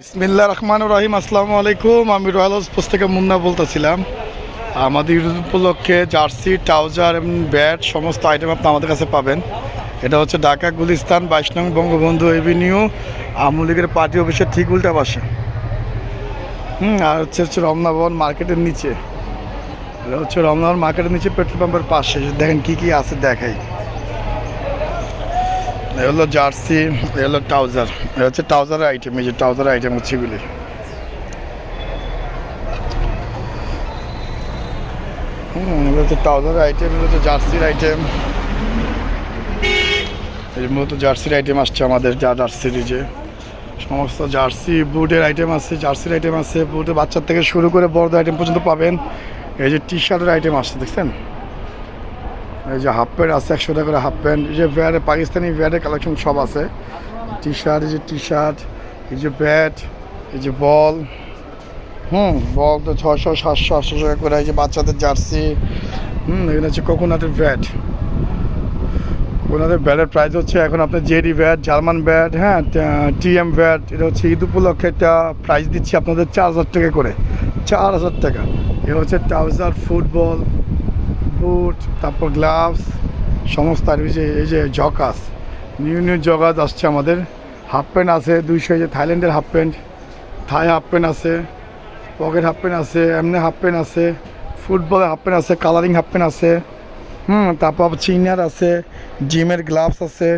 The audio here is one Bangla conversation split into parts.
বিসমিল্লা রহমান রহিম, আসসালামু আলাইকুম। আমি রয়্যাল হাউস থেকে মুন্না বলতেছিলাম। আমাদের ঈদ উপলক্ষে জার্সি, ট্রাউজার এবং ব্যাট, সমস্ত আইটেম আপনি আমাদের কাছে পাবেন। এটা হচ্ছে ঢাকা, গুলিস্তান, বাইশ নং বঙ্গবন্ধু এভিনিউ, আওয়ামী লীগের পার্টি অফিসের ঠিক উল্টা পাশে। হুম, আর হচ্ছে হচ্ছে রমনা ভবন মার্কেটের নিচে। এটা হচ্ছে রমনা ভবন মার্কেটের নিচে পেট্রোল পাম্পের পাশে। দেখেন কী কী আছে, দেখাই। এ হলো জার্সি, এ হলো ট্রাউজার। এ হচ্ছে ট্রাউজারের আইটেম এই যে ট্রাউজারের আইটেম হচ্ছে এগুলি। হচ্ছে ট্রাউজারের আইটেম এগুলো হচ্ছে জার্সির আইটেম এই মূলত জার্সির আইটেম আসছে আমাদের, যা জার্সির যে সমস্ত জার্সি, বুটের আইটেম আছে জার্সির আইটেম আছে বুটের বাচ্চার থেকে শুরু করে বড়দের আইটেম পর্যন্ত পাবেন। এই যে টি শার্টের আইটেম আসছে, দেখছেন? এই যে হাফ প্যান্ট আছে, একশো টাকা করে হাফ প্যান্ট এই যে ভ্যারে পাকিস্তানি ভ্যারের কালেকশন সব আছে। টি শার্ট এই যে টি শার্ট এই যে ব্যাট এই যে বল হুম বল তো ছশো সাতশো, আটশো টাকা করে। এই যে বাচ্চাদের জার্সি। হুম, এখানে হচ্ছে কোকোনাটের ব্যাট কোকোনাটের ব্যাটের প্রাইস হচ্ছে এখন আপনার জেডি ব্যাট জার্মান ব্যাট হ্যাঁ টিএম ব্যাট এটা হচ্ছে ঈদ উপলক্ষে একটা প্রাইস দিচ্ছি আপনাদের চার হাজার টাকা করে। চার হাজার টাকা। এটা হচ্ছে ট্রাউজার ফুটবল বুট, তারপর গ্লাভস সমস্ত আর যে, এই যে জকাস। নিউ নিউ জগাস আসছে আমাদের। হাফ প্যান্ট আছে, দুইশো যে থাইল্যান্ডের half pant Thai half pant আছে পকেট হাফ প্যান্ট আছে, এমনি হাফ প্যান্ট আছে ফুটবলের হাফ প্যান্ট আছে কালারিং হাফ প্যান্ট আছে। হুম, তারপর চিনার আছে, জিমের গ্লাভস আছে।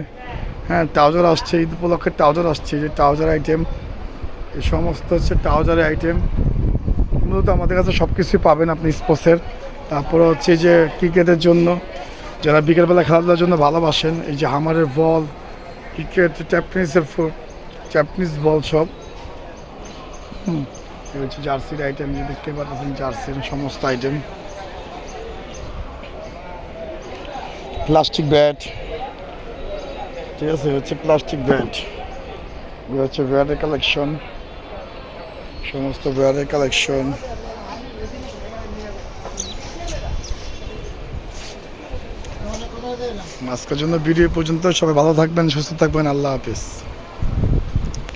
হ্যাঁ ট্রাউজার আসছে, ঈদ উপলক্ষে ট্রাউজার আসছে যে ট্রাউজার আইটেম এই সমস্ত হচ্ছে ট্রাউজারের আইটেম মূলত আমাদের কাছে সব কিছুই পাবেন আপনি স্পোর্টসের তারপরে হচ্ছে যে ক্রিকেটের জন্য, যারা বিকেলবেলা খেলাধুলার জন্য ভালোবাসেন, এই যে হামারের বল, ক্রিকেট চ্যাপনিসের চ্যাপনিস বল সব। হুম হচ্ছে জার্সির আইটেম যে দেখতে পাচ্ছেন জার্সির সমস্ত আইটেম প্লাস্টিক ব্যাট ঠিক আছে হচ্ছে প্লাস্টিক ব্যাট হচ্ছে ব্যাটের কালেকশন সমস্ত ব্যাটের কালেকশন আজকের জন্য ভিডিও পর্যন্ত সবাই ভালো থাকবেন সুস্থ থাকবেন আল্লাহ হাফিজ।